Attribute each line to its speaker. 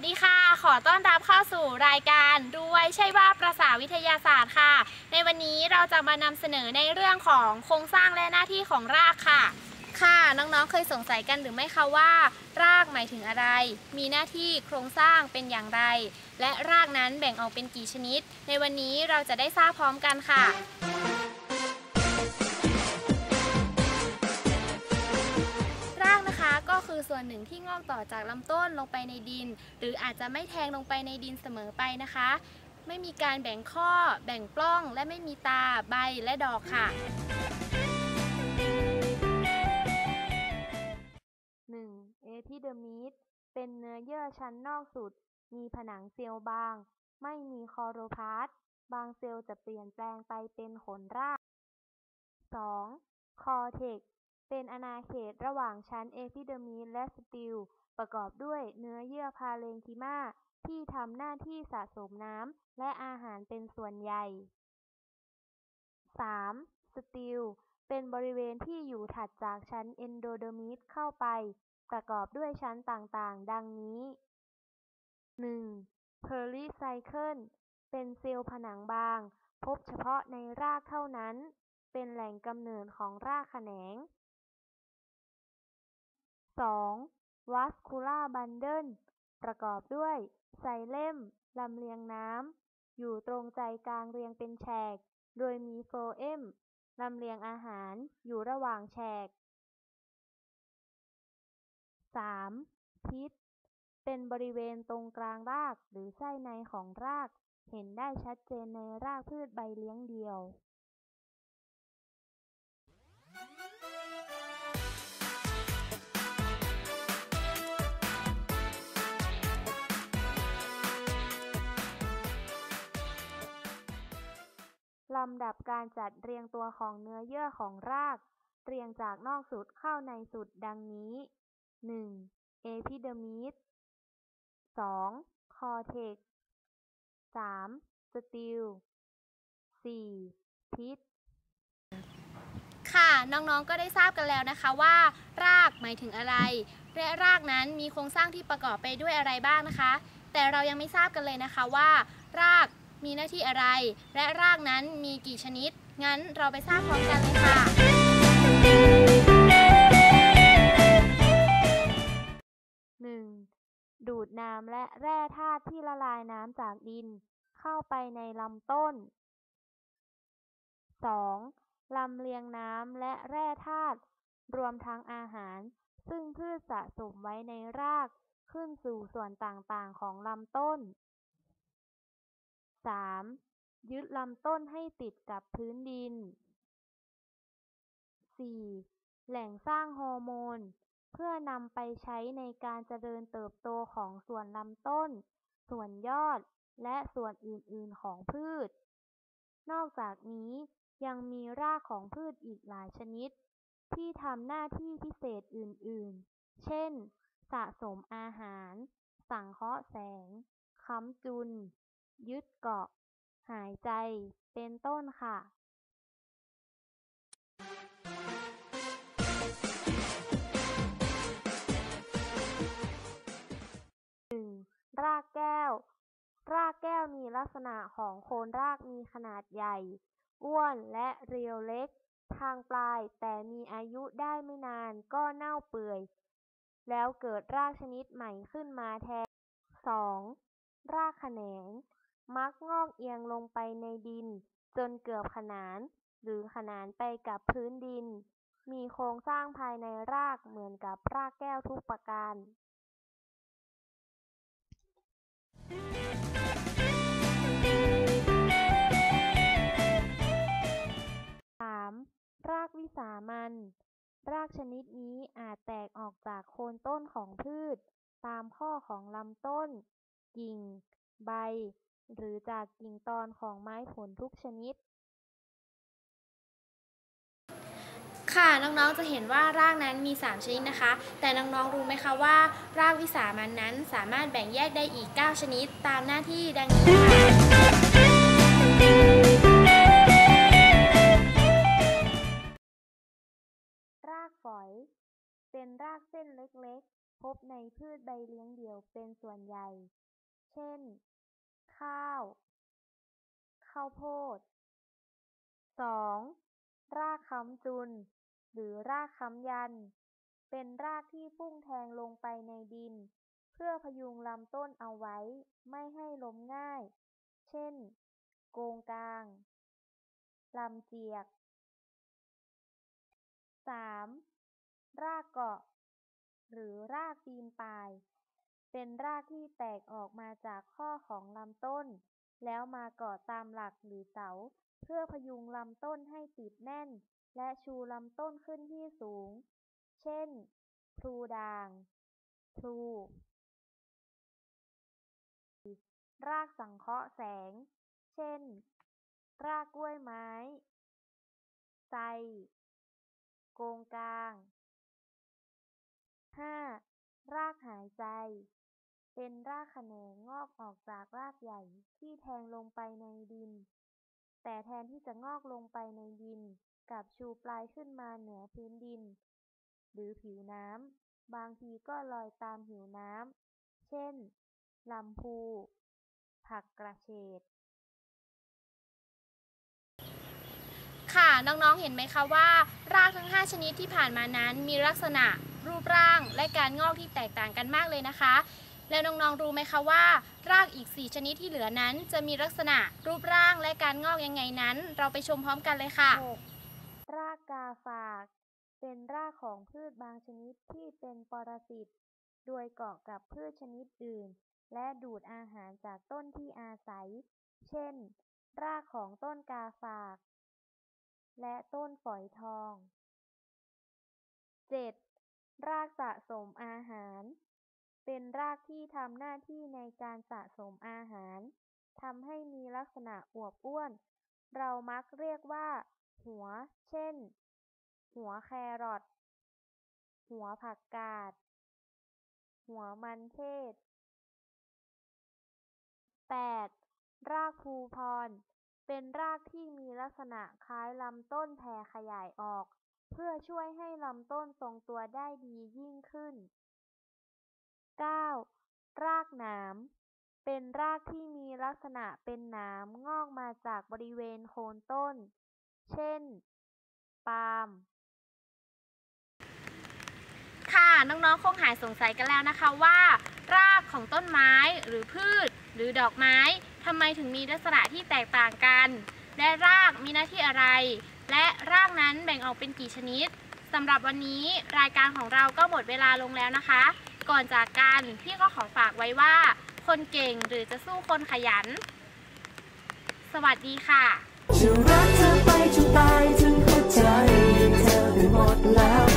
Speaker 1: วัสดีค่ะ ขอต้อนรับเข้าสู่รายการด้วยใช่ว่าประสาวิทยาศาสตร์ค่ะ ในวันนี้เราจะมานำเสนอในเรื่องของโครงสร้างและหน้าที่ของรากค่ะ ค่ะน้องๆเคยสงสัยกันหรือไม่คะว่า รากหมายถึงอะไร มีหน้าที่โครงสร้างเป็นอย่างไร และรากนั้นแบ่งออกเป็นกี่ชนิด ในวันนี้เราจะได้ทราบพร้อมกันค่ะ คือส่วนหนึ่งที่งอกต่อจากลำต้นลงไปในดิน หรืออาจจะไม่แทงลงไปในดินเสมอไปนะคะ ไม่มีการแบ่งข้อ แบ่งปล้อง และไม่มีตาใบและดอกค่ะ
Speaker 2: 1. เอพิเดอร์มิสเป็นเนื้อเยื่อชั้นนอกสุด มีผนังเซลล์บาง ไม่มีคอโรพาสบางเซลล์จะเปลี่ยนแปลงไปเป็นขนราก 2. คอเทก เป็นอาณาเขตระหว่างชั้นเอพิเดอร์มิสและสติล ประกอบด้วยเนื้อเยื่อพาเรนคิมาที่ทำหน้าที่สะสมน้ำและอาหารเป็นส่วนใหญ่ 3. สติล เป็นบริเวณที่อยู่ถัดจากชั้นเอนโดเดอร์มิสเข้าไป ประกอบด้วยชั้นต่างๆ ดังนี้ 1. เพอร์ลิไซเคิลเป็นเซลล์ผนังบาง พบเฉพาะในรากเท่านั้น เป็นแหล่งกำเนิดของรากแขนง 2. วัสคูลาบันเดิลประกอบด้วยไซเลมลำเลียงน้ำ อยู่ตรงใจกลางเรียงเป็นแฉก โดยมีโฟเอมลำเลียงอาหารอยู่ระหว่างแฉก 3. พิษ เป็นบริเวณตรงกลางรากหรือไส้ในของราก เห็นได้ชัดเจนในรากพืชใบเลี้ยงเดี่ยว ลำดับการจัดเรียงตัวของเนื้อเยื่อของราก เรียงจากนอกสุดเข้าในสุดดังนี้ 1. เอพิเดอร์มิส 2. คอเทกซ์ 3. สติล 4. พิษ
Speaker 1: ค่ะน้องๆก็ได้ทราบกันแล้วนะคะว่า รากหมายถึงอะไร และรากนั้นมีโครงสร้างที่ประกอบไปด้วยอะไรบ้างนะคะ แต่เรายังไม่ทราบกันเลยนะคะว่า ราก มีหน้าที่อะไร และรากนั้นมีกี่ชนิด งั้นเราไปทราบพร้อมกันเลยค่ะ
Speaker 2: 1. ดูดน้ำและแร่ธาตุที่ละลายน้ำจากดิน เข้าไปในลำต้น 2. ลำเลียงน้ำและแร่ธาตุรวมทั้งอาหาร ซึ่งพืชสะสมไว้ในรากขึ้นสู่ส่วนต่างๆของลำต้น 3. ยึดลำต้นให้ติดกับพื้นดิน 4. แหล่งสร้างฮอร์โมน เพื่อนำไปใช้ในการเจริญเติบโตของส่วนลำต้น ส่วนยอด และส่วนอื่น ๆ ของพืช นอกจากนี้ยังมีรากของพืชอีกหลายชนิด ที่ทำหน้าที่พิเศษอื่น ๆ เช่น สะสมอาหาร สังเคราะห์แสง ค้ำจุน ยึดเกาะหายใจเป็นต้นค่ะ 1. รากแก้ว รากแก้วมีลักษณะของโคนรากมีขนาดใหญ่ อ้วนและเรียวเล็ก ทางปลายแต่มีอายุได้ไม่นานก็เน่าเปื่อย แล้วเกิดรากชนิดใหม่ขึ้นมาแทน 2. รากแขนง มักงอกเอียงลงไปในดิน จนเกือบขนาน หรือขนานไปกับพื้นดิน มีโครงสร้างภายในรากเหมือนกับรากแก้วทุกประการ 3. รากวิสามัญรากชนิดนี้อาจแตกออกจากโคนต้นของพืช ตามข้อของลำต้น กิ่ง ใบ หรือจากกิ่งตอนของไม้ผลทุกชนิด
Speaker 1: ค่ะน้องๆจะเห็นว่ารากนั้นมี 3 ชนิดนะคะ แต่น้องๆรู้ไหมคะว่ารากวิสามันนั้นสามารถแบ่งแยกได้อีก 9 ชนิดตามหน้าที่ดังนี้ค่ะ
Speaker 2: รากฝอย เป็นรากเส้นเล็กพบในพืชใบเลี้ยงเดี่ยวเป็นส่วนใหญ่ เช่น ข้าวข้าวโพด 2. รากค้ำจุน หรือรากค้ำยัน เป็นรากที่พุ่งแทงลงไปในดิน เพื่อพยุงลำต้นเอาไว้ ไม่ให้ล้มง่าย เช่น โกงกางลำเจียก 3. รากเกาะ หรือรากตีนป่าย เป็นรากที่แตกออกมาจากข้อของลำต้น แล้วมาเกาะตามหลักหรือเสา เพื่อพยุงลำต้นให้ติดแน่น และชูลำต้นขึ้นที่สูง เช่น พลูด่าง พลูรากสังเคราะห์แสง เช่น รากกล้วยไม้ ไทรโกงกาง 5. รากหายใจ เป็นรากแขนงงอกออกจากรากใหญ่ที่แทงลงไปในดิน แต่แทนที่จะงอกลงไปในดิน กลับชูปลายขึ้นมาเหนือพื้นดิน หรือผิวน้ำ บางทีก็ลอยตามผิวน้ำ เช่นลำพู ผักกระเฉด
Speaker 1: ค่ะน้องๆเห็นไหมคะว่ารากทั้ง 5 ชนิดที่ผ่านมานั้นมีลักษณะรูปร่างและการงอกที่แตกต่างกันมากเลยนะคะ แล้วน้องๆรู้ไหมคะว่า รากอีก 4 ชนิดที่เหลือนั้น จะมีลักษณะรูปร่างและการงอกยังไงนั้น เราไปชมพร้อมกันเลยค่ะ
Speaker 2: 6. รากกาฝาก เป็นรากของพืชบางชนิดที่เป็นปรสิตโดยเกาะกับพืชชนิดอื่น และดูดอาหารจากต้นที่อาศัย เช่น รากของต้นกาฝาก และต้นฝอยทอง 7. รากสะสมอาหาร เป็นรากที่ทำหน้าที่ในการสะสมอาหารทำให้มีลักษณะอวบอ้วน เรามักเรียกว่า หัว เช่น หัวแครอท หัวผักกาด หัวมันเทศ 8. รากภูพร เป็นรากที่มีลักษณะคล้ายลำต้นแผ่ขยายออก เพื่อช่วยให้ลำต้นทรงตัวได้ดียิ่งขึ้น 9. รากหนามเป็นรากที่มีลักษณะเป็นหนามงอกมาจากบริเวณโคนต้น เช่น ปาล์ม
Speaker 1: ค่ะน้องๆคงหายสงสัยกันแล้วนะคะว่า รากของต้นไม้หรือพืช หรือดอกไม้ ทำไมถึงมีลักษณะที่แตกต่างกัน และรากมีหน้าที่อะไร และรากนั้นแบ่งออกเป็นกี่ชนิดสำหรับวันนี้รายการของเราก็หมดเวลาลงแล้วนะคะ ก่อนจากกันพี่ก็ขอฝากไว้ว่า คนเก่งหรือจะสู้คนขยัน สวัสดีค่ะ
Speaker 3: จะรักเธอไปจนตายถึงหัวใจเธอไปหมดแล้ว